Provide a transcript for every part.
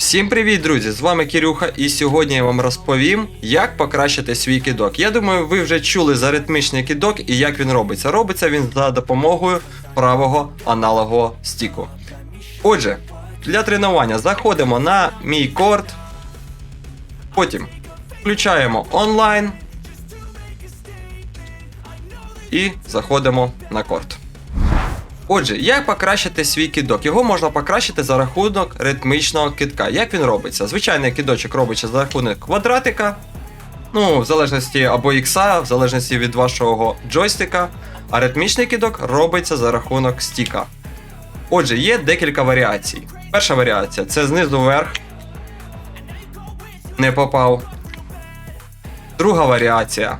Всім привіт, друзі! З вами Кирюха, і сьогодні я вам розповім, як покращити свій кидок. Я думаю, ви вже чули за ритмічний кидок і як він робиться. Робиться він за допомогою правого аналогового стіку. Отже, для тренування заходимо на мій корт, потім включаємо онлайн і заходимо на корт. Отже, як покращити свій кидок? Його можна покращити за рахунок ритмічного кидка. Як він робиться? Звичайний кидочок робиться за рахунок квадратика, ну, в залежності або ікса, в залежності від вашого джойстика, а ритмічний кидок робиться за рахунок стіка. Отже, є декілька варіацій. Перша варіація це знизу вверх. Не попав. Друга варіація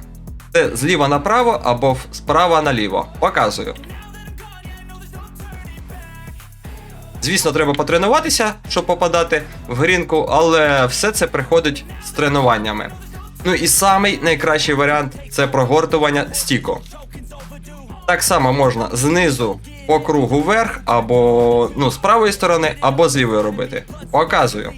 це зліва направо або справа наліво. Показую. Звісно, треба потренуватися, щоб попадати в грінку, але все це приходить з тренуваннями. Ну і самий найкращий варіант це прогортування стіку. Так само можна знизу по кругу вверх, або ну, з правої сторони, або з лівої робити. Показую.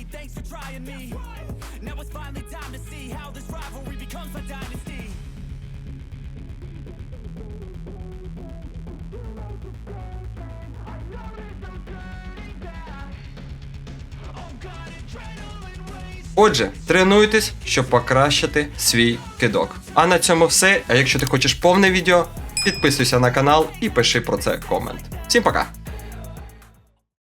Отже, тренуйтесь, щоб покращити свій кидок. А на цьому все. А якщо ти хочеш повне відео, підписуйся на канал і пиши про це комент. Всім пока!